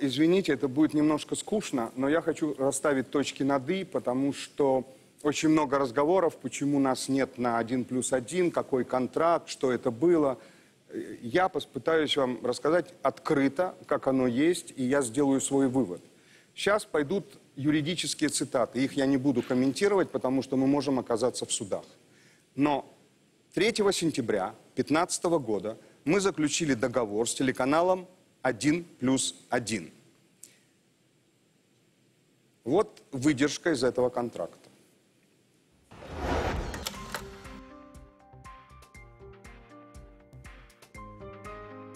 Извините, это будет немножко скучно, но я хочу расставить точки над «и», потому что очень много разговоров, почему нас нет на один плюс один, какой контракт, что это было. Я попытаюсь вам рассказать открыто, как оно есть, и я сделаю свой вывод. Сейчас пойдут юридические цитаты. Их я не буду комментировать, потому что мы можем оказаться в судах. Но 3 сентября 2015 года мы заключили договор с телеканалом 1 плюс 1. Вот выдержка из этого контракта.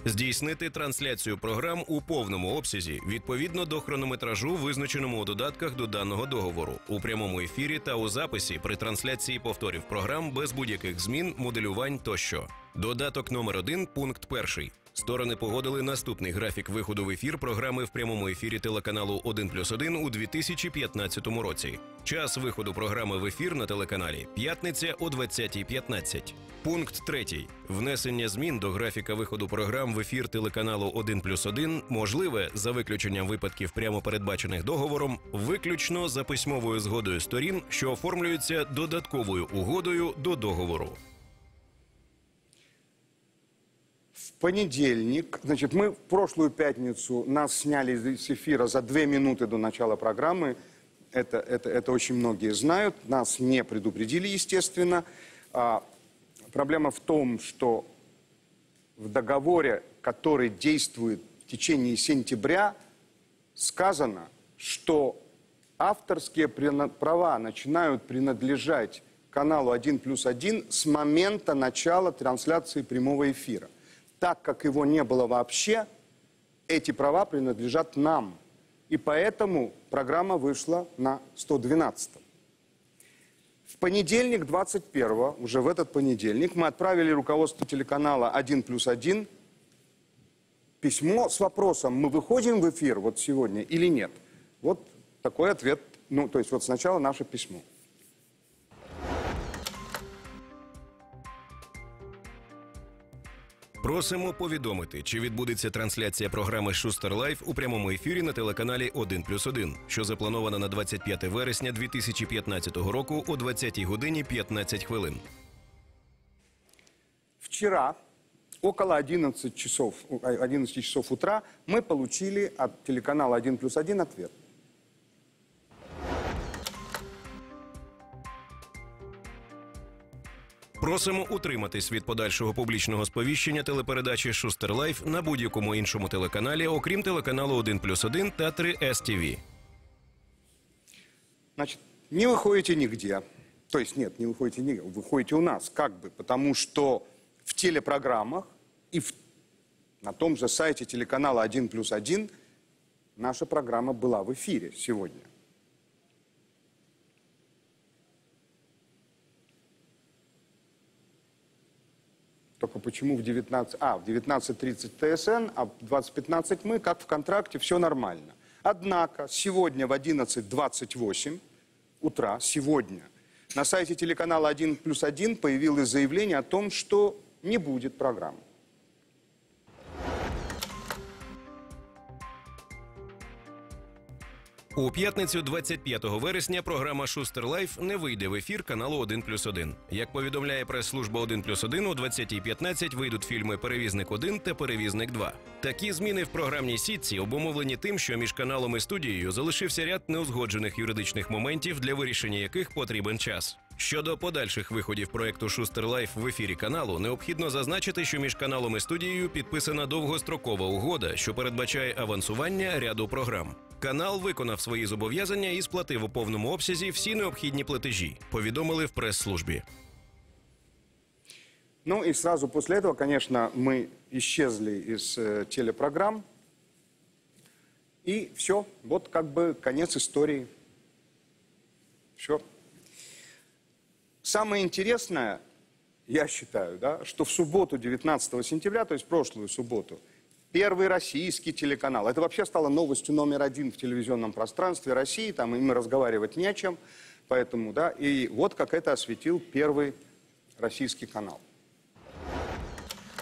Здійснити трансляцію програм у повному обсязі відповідно до хронометражу, визначеному у додатках до даного договору, у прямому ефірі та у записі при трансляції повторів програм без будь-яких змін, моделювань тощо. Додаток номер 1 пункт 1. Сторони погодили наступний графік виходу в ефір програми в прямому ефірі телеканалу 1 плюс 1 у 2015 році. Час виходу програми в ефір на телеканалі п'ятниця о 20.15. Пункт 3. Внесення змін до графіка виходу програм в ефір телеканалу 1 плюс 1 можливе за виключенням випадків прямо передбачених договором, виключно за письмовою згодою сторін, що оформлюються додатковою угодою до договору. Понедельник, значит, мы в прошлую пятницу нас сняли из эфира за две минуты до начала программы. Это, это, это очень многие знают. Нас не предупредили, естественно. А, проблема в том, что в договоре, который действует в течение сентября, сказано, что авторские права начинают принадлежать каналу 1 плюс 1 с момента начала трансляции прямого эфира. Так как его не было вообще, эти права принадлежат нам. И поэтому программа вышла на 112 В понедельник, 21 уже в этот понедельник, мы отправили руководству телеканала 1 плюс 1 письмо с вопросом, мы выходим в эфир вот сегодня или нет. Вот такой ответ, ну, то есть вот сначала наше письмо. Просимо повідомити, чи відбудеться трансляція програми Шустер Лайф у прямому ефірі на телеканалі 1 плюс 1, що запланована на 25 вересня 2015 року о 20 годині 15 хвилин. Вчера около 11 часов, э, 11 часов утра мы получили от телеканала 1 плюс 1 ответ. Просимо утриматись від подальшого публічного сповіщення телепередачі Шустер Лайф на будь-якому іншому телеканалі, окрім телеканалу 1 плюс 1 та 3 СТВ. Значит, не выходите нигде. То есть нет, не выходите нигде, выходите у нас, как бы, потому что в телепрограммах и в- на том же сайте телеканала 1 плюс 1 наша программа была в эфире сегодня. Только почему в 19... А, в 19.30 ТСН, а в 20.15 мы, как в контракте, все нормально. Однако сегодня в 11.28 утра, сегодня, на сайте телеканала 1 плюс 1 появилось заявление о том, что не будет программы. У п'ятницю 25 вересня програма Шустер Лайф не вийде в ефір каналу 1 плюс 1. Як повідомляє прес-служба 1 плюс 1, о 20.15 вийдуть фільми Перевізник 1 та Перевізник 2. Такі зміни в програмній сітці обумовлені тим, що між каналом і студією залишився ряд неузгоджених юридичних моментів, для вирішення яких потрібен час. Щодо подальших виходів проекту Шустер Лайф в ефірі каналу, необхідно зазначити, що між каналом і студією підписана довгострокова угода, що передбачає авансування ряду програм. Канал виконав свої зобов'язання і сплатив у повному обсязі всі необхідні платежі. Повідомили в прес-службі. Ну и сразу после этого, конечно, мы исчезли из э, телепрограмм. И все, вот как бы конец истории. Все. Самое интересное, я считаю, да, что в субботу 19 сентября, то есть прошлую субботу, первый российский телеканал, это вообще стало новостью номер один в телевизионном пространстве России, там им разговаривать не о чем, поэтому, да, и вот как это осветил первый российский канал.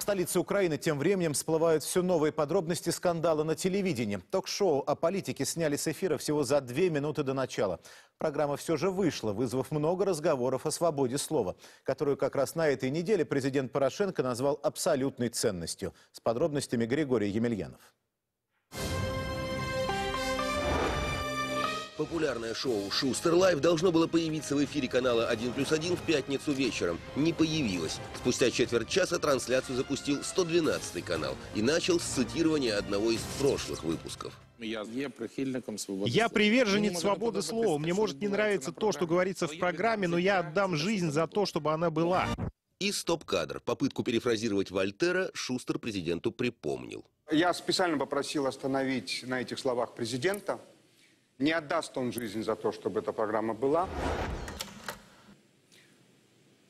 Столице Украины тем временем всплывают все новые подробности скандала на телевидении. Ток-шоу о политике сняли с эфира всего за две минуты до начала. Программа все же вышла, вызвав много разговоров о свободе слова, которую как раз на этой неделе президент Порошенко назвал абсолютной ценностью. С подробностями Григорий Емельянов. Популярное шоу «Шустер Лайв» должно было появиться в эфире канала «1 плюс 1» в пятницу вечером. Не появилось. Спустя четверть часа трансляцию запустил 112 канал и начал с цитирования одного из прошлых выпусков. Я є прихильником свободи Я слова. приверженец Мені може свободы подобатись слова. те, Мне що может не відбувається нравиться на то, что програмі. говорится в Своє программе, но я відношення отдам до жизнь за свободи то, чтобы она была. И стоп-кадр. Попытку перефразировать Вольтера Шустер президенту припомнил. Я специально попросил остановить на этих словах президента. не отдаст он жизнь за то, чтобы эта программа была.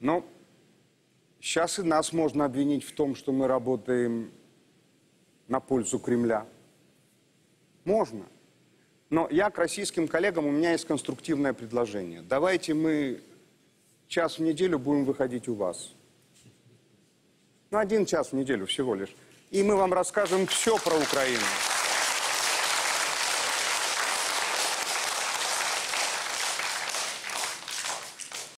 Но сейчас и нас можно обвинить в том, что мы работаем на пользу Кремля. Можно. Но я к российским коллегам, у меня есть конструктивное предложение. Давайте мы час в неделю будем выходить у вас. Ну, один час в неделю всего лишь. И мы вам расскажем все про Украину.